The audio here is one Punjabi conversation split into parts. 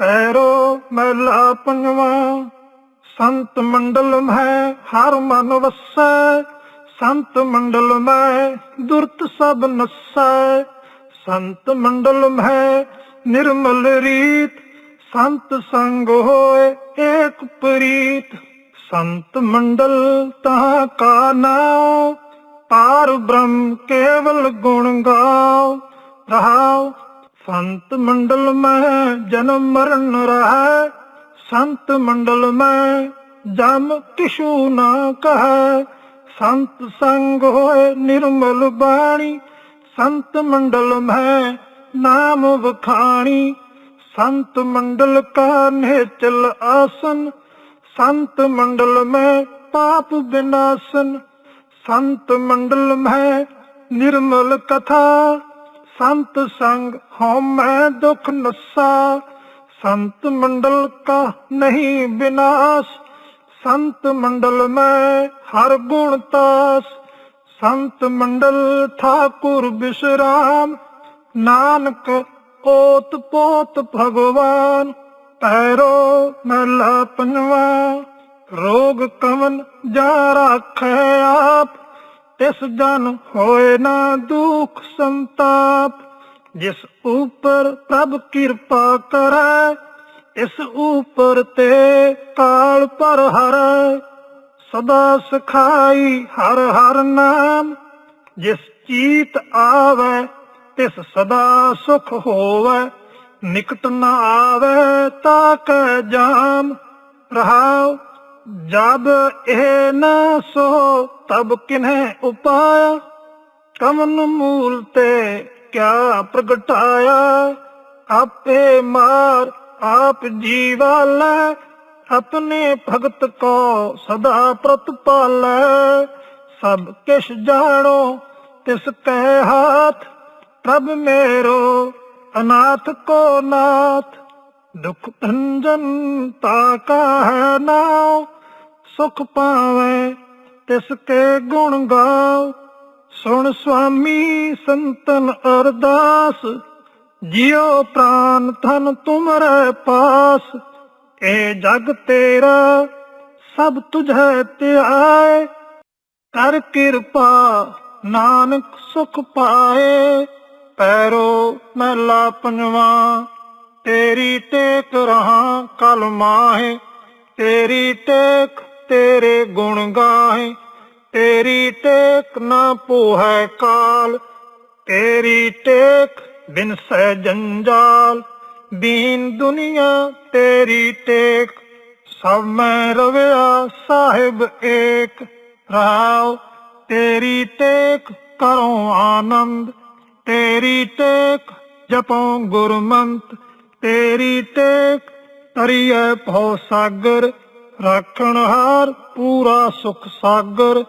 ਪੈਰੋ ਮਹਿਲਾ ਪੰਜਵਾ, ਸੰਤ ਮੰਡਲ ਮੈਂ ਹਰ ਮਨ ਵਸੈ, ਸੰਤ ਮੰਡਲ ਮੈਂ ਦੁਰਤ ਸਭ ਨਸੈ, ਸੰਤ ਮੰਡਲ ਮੈਂ ਨਿਰਮਲ ਰੀਤ, ਸੰਤ ਸੰਗ ਹੋਏ ਏਕ ਪ੍ਰੀਤ, ਸੰਤ ਮੰਡਲ ਤਾਂ ਕਾ ਨਾਉ, ਪਾਰ ਬ੍ਰਹਮ ਕੇਵਲ ਗੁਣ ਗਾਓ ਰਹਾਉ ਸੰਤ ਮੰਡਲ ਮੈਂ ਜਨਮ ਮਰਨ ਰਹੈ, ਸੰਤ ਮੰਡਲ ਮੈਂ ਜਮ ਕਿਛੂ ਨਾ ਕਹੈ। ਸੰਤ ਸੰਗ ਹੋਏ ਨਿਰਮਲ ਬਾਣੀ, ਸੰਤ ਮੰਡਲ ਮੈਂ ਨਾਮ ਵਖਾਣੀ। ਸੰਤ ਮੰਡਲ ਕਾ ਨਿਹਚਲ ਆਸਨ, ਸੰਤ ਮੰਡਲ ਮੈਂ ਪਾਪ ਵਿਨਾਸ਼ਨ ਸੰਤ ਮੰਡਲ ਮੈਂ ਨਿਰਮਲ ਕਥਾ ਸੰਤ ਸੰਗ ਹਉ ਦੁਖ ਨਸਾ। ਸੰਤ ਮੰਡਲ ਕਾ ਨਹੀਂ ਵਿਨਾਸ਼। ਸੰਤ ਮੰਡਲ ਮੈਂ ਹਰ ਗੁਣ ਤਾਸ। ਸੰਤ ਮੰਡਲ ਠਾਕੁਰ ਬਿਸਰਾਮ। ਨਾਨਕ ਓਤ ਪੋਤ ਭਗਵਾਨ। ਪੈਰੋ ਮਹਿਲਾ ਪੰਜਵਾ। ਰੋਗ ਕਵਨ ਜਾ ਰਾਖੈ ਆਪ। ਤਿਸ ਜਨ ਹੋਏ ਨਾ ਦੁਖ ਸੰਤਾਪ, ਜਿਸ ਉਪਰ ਪ੍ਰਭ ਕਿਰਪਾ ਕਰੈ, ਇਸ ਉਪਰ ਤੇ ਕਾਲ ਪਰ ਹਰੈ। ਸਦਾ ਸਖਾਈ ਹਰ ਹਰ ਨਾਮ, ਜਿਸ ਚੀਤ ਆਵੈ, ਤਿਸ ਸਦਾ ਸੁਖ ਹੋਵੈ। ਨਿਕਟ ਨਾ ਆਵੈ, ਤਾ ਕੈ ਜਾਮ। ਰਹਾਉ ਜਬ ਇਹ ਨ ਸੋ ਤਬ ਕਿਨਹਿ ਉਪਾਇਆ ਕਮਨ ਮੂਲ ਤੇ ਕਿਆ ਪ੍ਰਗਟਾਇਆ ਆਪੇ ਮਾਰ ਆਪ ਜੀਵਾਲੈ ਆਪਣੇ ਭਗਤ ਕੋ ਸਦਾ ਪ੍ਰਤਪਾਲੈ ਸਭ ਕਿਛ ਜਾਣੋ ਤਿਸ ਕੈ ਹਾਥ ਪ੍ਰਭ ਮੇਰੋ ਅਨਾਥ ਕੋ ਨਾਥ ਦੁਖ ਭੰਜਨ ਤਾ ਕਾ ਹੈ ਨਾਉ, ਸੁਖ ਪਾਵੇ ਤਿਸ ਕੇ ਗੁਣ ਗਾਓ ਸੁਣ ਸੁਆਮੀ ਸੰਤਨ ਅਰਦਾਸ, ਜਿਉ ਪ੍ਰਾਨ ਧਨ ਤੁਮਰੇ ਪਾਸ। ਇਹ ਜਗ ਤੇਰਾ, ਸਭ ਤੁਝੈ ਧਿਆਏ। ਕਰ ਕਿਰਪਾ, ਨਾਨਕ ਸੁਖ ਪਾਏ। ਪੈਰੋ ਮਹਿਲਾ ਪੰਜਵਾ ਤੇਰੀ ਟੇਕ ਰਹਾ ਕਲ ਮਾਹੇ, ਤੇਰੀ ਟੇਕ ਤੇਰੇ ਗੁਣ ਗਾਏ ਤੇਰੀ ਟੇਕ ਨਾ ਪੋਹੈ ਕਾਲ, ਤੇਰੀ ਟੇਕ ਬਿਨ ਸਹਿ ਜੰਜਾਲ। ਦੀਨ ਦੁਨੀਆ ਤੇਰੀ ਟੇਕ ਸਭ ਮੈਂ ਰਵਿਆ ਸਾਹਿਬ ਏਕ। ਰਾਉ ਤੇਰੀ ਟੇਕ ਕਰੋ ਆਨੰਦ, ਤੇਰੀ ਟੇਕ ਜਪੋ ਗੁਰਮੰਤ ਤੇਰੀ ਟੇਕ ਤਰੀਏ ਭਉ ਸਾਗਰ, ਰਾਖਣ ਹਾਰ ਪੂਰਾ ਸੁਖ ਸਾਗਰ।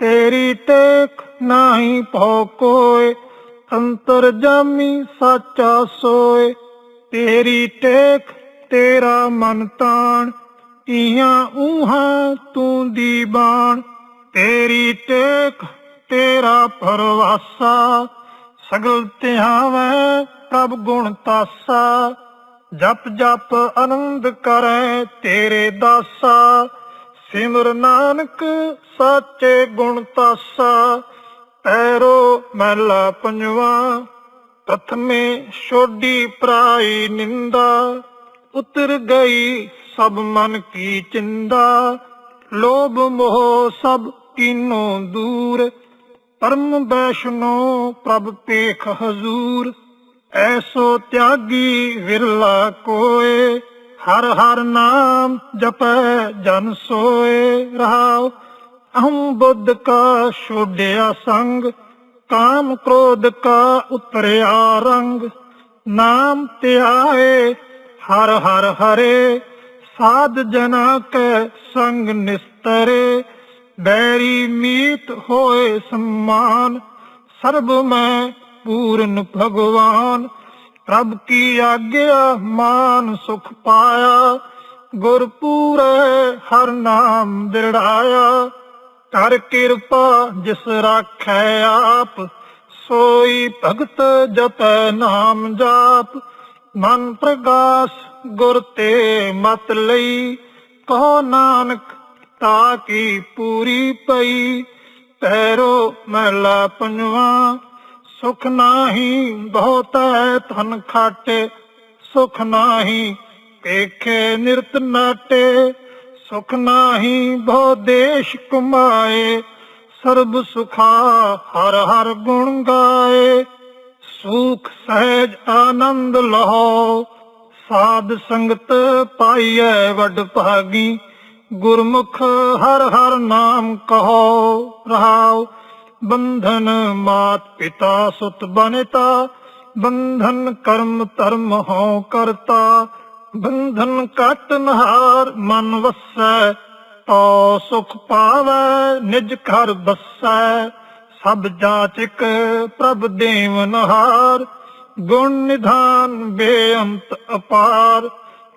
ਤੇਰੀ ਟੇਕ ਨਾਹੀ ਭਉ ਕੋਏ ਅੰਤਰ ਜਾਮੀ ਸਾਚਾ ਸੋਏ ਤੇਰੀ ਟੇਕ ਤੇਰਾ ਮਨ ਤਾਣ, ਇਹਾਂ ਉਹਾਂ ਤੂੰ ਦੀ ਬਾਣ ਤੇਰੀ ਟੇਕ ਤੇਰਾ ਪਰਵਾਸਾ ਸਗਲ ਧਿਆਵੈ ਪ੍ਰਭ ਗੁਣ ਤਾਸਾ। ਜਪ ਜਪ ਆਨੰਦ ਕਰੈ ਤੇਰੇ ਦਾਸਾ, ਸਿਮਰ ਨਾਨਕ ਸਾਚੇ ਗੁਣ ਤਾਸਾ। ਪੈਰੋ ਮਹਿਲਾ ਪੰਜਵਾ, ਪ੍ਰਥਮੇ ਛੋਡੀ ਪ੍ਰਾਈ ਨਿੰਦਾ। ਉਤਰ ਗਈ ਸਭ ਮਨ ਕੀ ਚਿੰਦਾ, ਲੋਭ ਮੋਹ ਸਭ ਕੀਨੋ ਦੂਰ। ਪਰਮ ਵੈਸ਼ਨੋ ਪ੍ਰਭ ਪੇਖ ਹਜ਼ੂਰ। ਐਸੋ ਤਿਆਗੀ ਵਿਰਲਾ ਕੋਏ, ਹਰ ਹਰ ਨਾਮ ਜਪੈ ਜਨ ਸੋਏ ਰਹਾਉ। ਅਹੰ ਬੁੱਧ ਕਾ ਛੋੜਿਆ ਸੰਗ, ਕਾਮ ਕ੍ਰੋਧ ਕਾ ਉਤਰਿਆ ਰੰਗ। ਨਾਮ ਧਿਆਏ, ਹਰ ਹਰ ਹਰੇ, ਸਾਧ ਜਨਾ ਕੈ ਸੰਗ ਨਿਸਤਰੇ। ਬੈਰੀ ਮੀਤ ਹੋਏ ਸਮਾਨ, ਸਰਬ ਮੈਂ ਪੂਰਨ ਭਗਵਾਨ, ਪ੍ਰਭ ਕੀ ਆਗਿਆ ਮਾਨ ਸੁਖ ਪਾਇਆ ਗੁਰ ਪੂਰੇ ਹਰ ਨਾਮ ਦਿੜਾਇਆ ਕਰ ਕਿਰਪਾ ਜਿਸ ਰਾਖੈ ਆਪ, ਸੋਈ ਭਗਤ ਜਪੈ ਨਾਮ ਜਾਪ। ਮਨ ਪ੍ਰਗਾਸ ਗੁਰ ਤੇ ਮਤ ਲਈ, ਕਹੋ ਨਾਨਕ ਤਾ ਕੀ ਪੂਰੀ ਪਈ। ਪੈਰੋ ਮਹਿਲਾ ਪੰਜਵਾ ਸੁਖ ਨਾਹੀ ਬਹੁਤ ਹੈ ਧਨ ਖਾਟੇ, ਸੁਖ ਨਾਹੀ ਪੇਖੇ ਨਿਰਤ ਨਾਟੇ, ਸੁਖ ਨਾਹੀ ਬਹੁ ਦੇਸ਼ ਕਮਾਏ ਸਰਬ ਸੁਖਾ ਹਰ ਹਰ ਗੁਣ ਗਾਏ। ਸੁਖ ਸਹਿਜ ਆਨੰਦ ਲਹੋ, ਸਾਧ ਸੰਗਤ ਪਾਈਐ ਵੱਡ ਭਾਗੀ, ਗੁਰਮੁਖ ਹਰ ਹਰ ਨਾਮ ਕਹੋ ਰਹਾਓ ਬੰਧਨ ਮਾਤ ਪਿਤਾ ਸੁਤ ਬਨਤਾ, ਬੰਧਨ ਕਰਮ ਧਰਮ ਹਉ ਕਰਤਾ, ਬੰਧਨ ਕਟ ਨਹਾਰ ਮਨ ਵਸੈ ਤੋ ਸੁਖ ਪਾਵੈ, ਨਿਜ ਘਰ ਬਸੈ, ਸਭ ਜਾਚਕ ਪ੍ਰਭ ਦੇਵ ਨਹਾਰ, ਗੁਣ ਨਿਧਾਨ ਬੇਅੰਤ ਅਪਾਰ,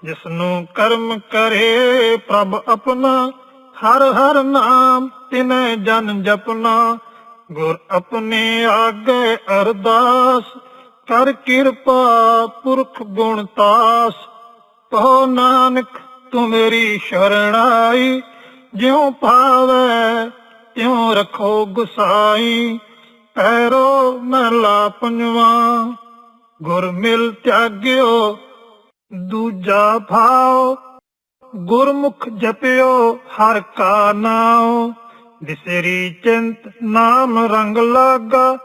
ਜਿਸਨੂੰ ਕਰਮ ਕਰੇ ਪ੍ਰਭ ਆਪਣਾ, ਹਰ ਹਰ ਨਾਮ ਤਿਨੈ ਜਨ ਜਪਨਾ ਗੁਰ ਆਪਣੇ ਆਗੇ ਅਰਦਾਸ, ਕਰ ਕਿਰਪਾ ਪੁਰਖ ਗੁਣ ਤਾਸ। ਕਹੋ ਨਾਨਕ, ਤੂੰ ਮੇਰੀ ਸ਼ਰਣਾਈ ਜਿਉ ਭਾਵੈ, ਤਿਉ ਰਖੋ ਗੁਸਾਈ। ਪੈਰੋ ਮਹਲਾ ਪੰਜਵਾ, ਗੁਰ ਮਿਲ ਤਿਆਗਿਓ, ਦੂਜਾ ਭਾਉ। ਗੁਰਮੁਖ ਜਪਿਓ, ਹਰ ਕਾ ਨਾਉ। ਵਿਸਰੀ ਚਿੰਤ ਨਾਮ ਰੰਗ ਲਾਗਾ,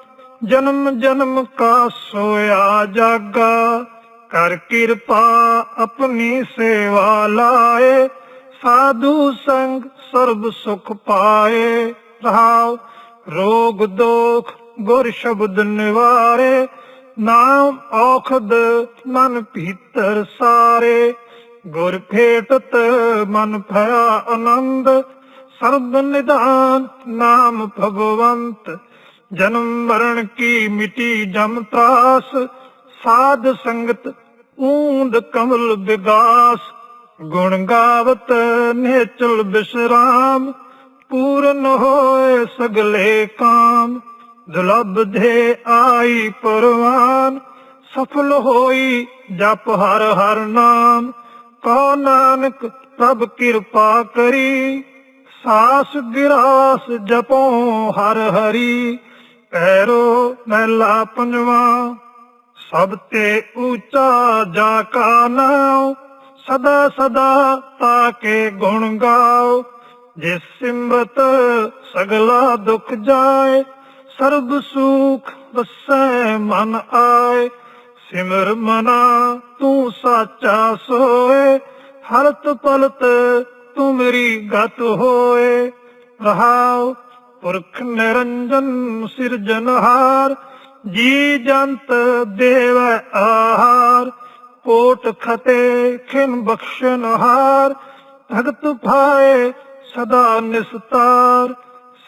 ਜਨਮ ਜਨਮ ਕਾ ਸੋਇਆ ਜਾਗਾ। ਕਰ ਕਿਰਪਾ ਆਪਣੀ ਸੇਵਾ ਲਾਏ, ਸਾਧੂ ਸੰਗ ਸਰਬ ਸੁਖ ਪਾਏ। ਰਹਾਉ ਰੋਗ ਦੋਖ ਗੁਰ ਸ਼ਬਦ ਨਿਵਾਰੇ, ਨਾਮ ਔਖਦ ਮਨ ਭੀਤਰ ਸਾਰੇ। ਗੁਰ ਭੇਟਤ ਮਨ ਭਇਆ ਆਨੰਦ ਸਰਬ ਨਿਧਾਨ ਨਾਮ ਭਗਵੰਤ, ਜਨਮ ਮਰਨ ਕੀ ਮਿਟੀ ਜਮ ਤਰਾਸ ਸਾਧ ਸੰਗਤ ਊਂਦ ਕਮਲ ਵਿਗਾਸ ਗੁਣ ਗਾਵਤ ਨੇਚਲ ਬਿਸਰਾਮ, ਪੂਰਨ ਹੋਏ ਸਗਲੇ ਕਾਮ, ਦੁਲਬ ਦੇ ਆਈ ਪਰਵਾਨ, ਸਫਲ ਹੋਈ ਜਪ ਹਰ ਹਰ ਨਾਮ ਕੋ ਨਾਨਕ ਪ੍ਰਭ ਕਿਰਪਾ ਕਰੀ। ਸਾਸ ਗਿਰਾਸ ਜਪੋ ਹਰ ਹਰੀ, ਪੈਰੋ ਮਹਿਲਾ ਪੰਜਵਾ, ਸਭ ਤੇ ਉੱਚਾ ਜਾ ਕਾ ਨਾਮ ਸਦਾ ਸਦਾ ਤਾਕੇ ਗੁਣ ਗਾਓ ਜਿਸ ਸਿਮਰਤ ਸਗਲਾ ਦੁਖ ਜਾਏ, ਸਰਬ ਸੁਖ ਵਸੈ ਮਨ ਆਏ। ਸਿਮਰ ਮਨਾ ਤੂੰ ਸਾਚਾ ਸੋਏ, ਹਰਤ ਪਲਤ ਤੂੰ ਮੇਰੀ ਗਤ ਹੋਏ, ਰਹਾਉ ਪੁਰਖ ਨਿਰੰਜਨ ਸਿਰਜਨਹਾਰ ਜੀ ਜੰਤ ਦੇਵ ਆਹਾਰ, ਕੋਟ ਖਤੇ ਖਿਨ ਬਖਸ਼ਨਹਾਰ ਭਗਤ ਭਾਏ ਸਦਾ ਨਿਸਤਾਰ,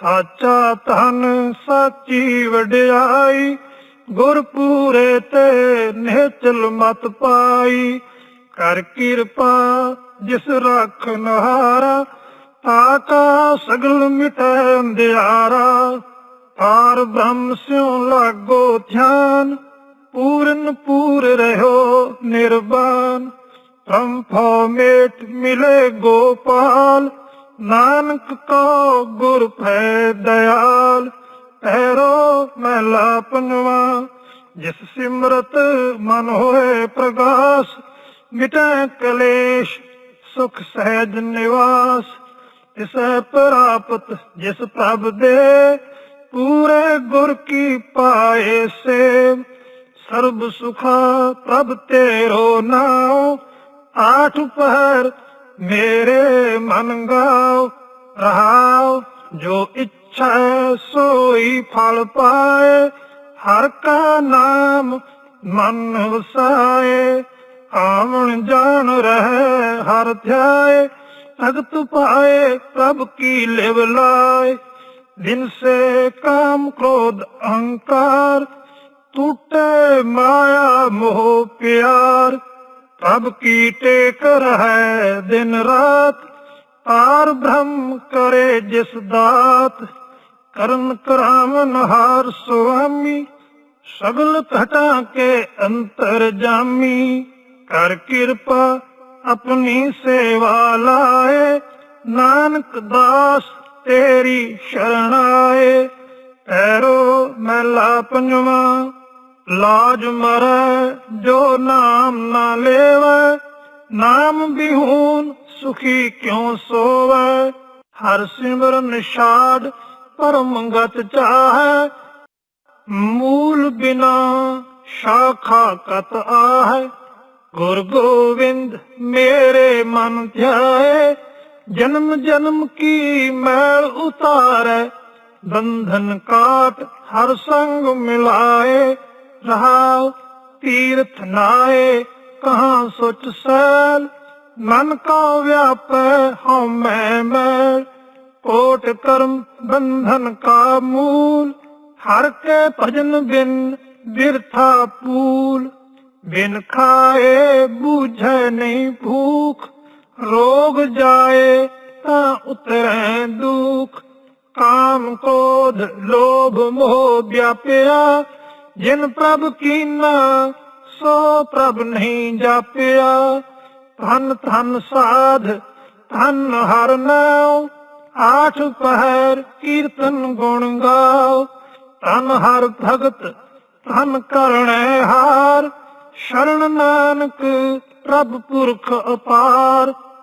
ਸਾਚਾ ਧਨ ਸਾਚੀ ਵਡਿਆਈ, ਗੁਰ ਪੂਰੇ ਤੇ ਨਿਹਚਲ ਮਤ ਪਾਈ, ਕਰ ਕਿਰਪਾ ਜਿਸ ਰੱਖ ਨਹਾਰਾ ਤਾਕਾ ਸਗਲ ਮਿਟੈ ਅੰਧਿਆਰਾ। ਪਾਰ ਬ੍ਰਹਮ ਸਿਉ ਲਾਗੋ ਧਿਆਨ, ਪੂਰਨ ਪੂਰ ਰਹਿਓ ਨਿਰਵਾਨ ਬ੍ਰਹਮ ਮੇਟ ਮਿਲੇ ਗੋਪਾਲ, ਨਾਨਕ ਕੋ ਗੁਰ ਭੈ ਦਇਆਲ। ਪੈਰੋ ਮਹਿਲਾ ਪੰਜਵਾ, ਜਿਸ ਸਿਮਰਤ ਮਨ ਹੋਏ ਪ੍ਰਗਾਸ, ਮਿਟੈ ਕਲੇਸ਼ ਸੁਖ ਸਹਿਜ ਨਿਵਾਸ, ਤਿਸੈ ਪ੍ਰਾਪਤ ਜਿਸ ਪ੍ਰਭ ਦੇ, ਪੂਰੇ ਗੁਰ ਕੀ ਪਾਏ ਸੇ। ਸਰਬ ਸੁਖਾ ਪ੍ਰਭ ਤੇਰੋ ਨਾਉ, ਆਠ ਪਹਿਰ ਮੇਰੇ ਮਨ ਗਾਓ ਰਹਾਉ, ਜੋ ਇੱਛਾ ਸੋਈ ਫਲ ਪਾਏ, ਹਰ ਕਾ ਨਾਮ ਮਨ ਵਸਾਏ। ਆਵਣ ਜਾਣ ਰਹਿ, ਹਰ ਧਿਆਏ ਸਗਤ ਪਾਏ ਪ੍ਰਭ ਕੀ ਲਿਵ ਲਾਏ। ਦਿਨ ਸੇ ਕਾਮ ਕ੍ਰੋਧ ਅਹੰਕਾਰ, ਟੁੱਟੇ ਮਾਇਆ ਮੋਹ ਪਿਆਰ। ਪ੍ਰਭ ਕੀ ਟੇਕ ਰਹਿ ਦਿਨ ਰਾਤ, ਪਾਰ ਬ੍ਰਹਮ ਕਰੇ ਜਿਸ ਦਾਤ। ਕਰਨ ਕਰਾਵਨ ਹਾਰ ਸੁਆਮੀ, ਸਗਲ ਘਟਾ ਕੇ ਅੰਤਰ ਜਾਮੀ। ਕਰ ਕਿਰਪਾ, ਆਪਣੀ ਸੇਵਾ ਲਾਏ। ਨਾਨਕ ਦਾਸ ਤੇਰੀ ਸ਼ਰਨ ਆਏ। ਮਹਿਲਾ ਪੰਜਵਾ ਲਾਜ ਮਰੈ, ਜੋ ਨਾਮ ਨਾ ਲੇਵੈ। ਨਾਮ ਬਿਹੂਨ ਸੁਖੀ ਕਿਉ ਸੋਵੈ? ਹਰ ਸਿਮਰਨ ਛਾੜ ਪਰਮ ਗਤ ਚਾਹੈ। ਮੂਲ ਬਿਨਾ ਸ਼ਾਖਾ ਕਤ ਆਹੈ। ਗੁਰ ਗੋਬਿੰਦ ਮੇਰੇ ਮਨ ਧਿਆਏ, ਜਨਮ ਜਨਮ ਕੀ ਮੈਲ ਉਤਾਰੈ, ਬੰਧਨ ਕਾਟ ਹਰ ਸੰਗ ਮਿਲਾਏ, ਰਹਾਉ ਤੀਰਥ ਨਾਏ, ਕਹਾਂ ਸੁਚ ਸੈਲ, ਮਨ ਕਾ ਵਿਆਪੈ ਹਉ ਮੈਂ ਮੈਂ ਕੋਟ ਕਰਮ ਬੰਧਨ ਕਾ ਮੂਲ, ਹਰ ਕੇ ਭਜਨ ਬਿਨ ਬਿਰਥਾ ਪੂਲ। ਬਿਨ ਖਾਏ ਬੂਝੈ ਨਹੀਂ ਭੂਖ, ਰੋਗ ਜਾਏ ਤਾਂ ਉਤਰੈ ਦੁਖ। ਕਾਮ ਕੋਧ ਲੋਭ ਮੋਹ ਵਿਆਪਿਆ, ਜਿਨ ਪ੍ਰਭ ਕੀਨਾ, ਸੋ ਪ੍ਰਭ ਨਹੀਂ ਜਾਪਿਆ। ਧਨ ਧਨ ਸਾਧ, ਧਨ ਹਰ ਨਾਉ, ਆਠ ਪਹਿਰ ਕੀਰਤਨ ਗੁਣ ਗਾਓ। ਧਨ ਹਰ ਭਗਤ, ਧਨ ਕਰਣੈ ਹਾਰ ਸ਼ਰਨ ਨਾਨਕ ਪ੍ਰਭ ਪੁਰਖ ਅਪਾਰ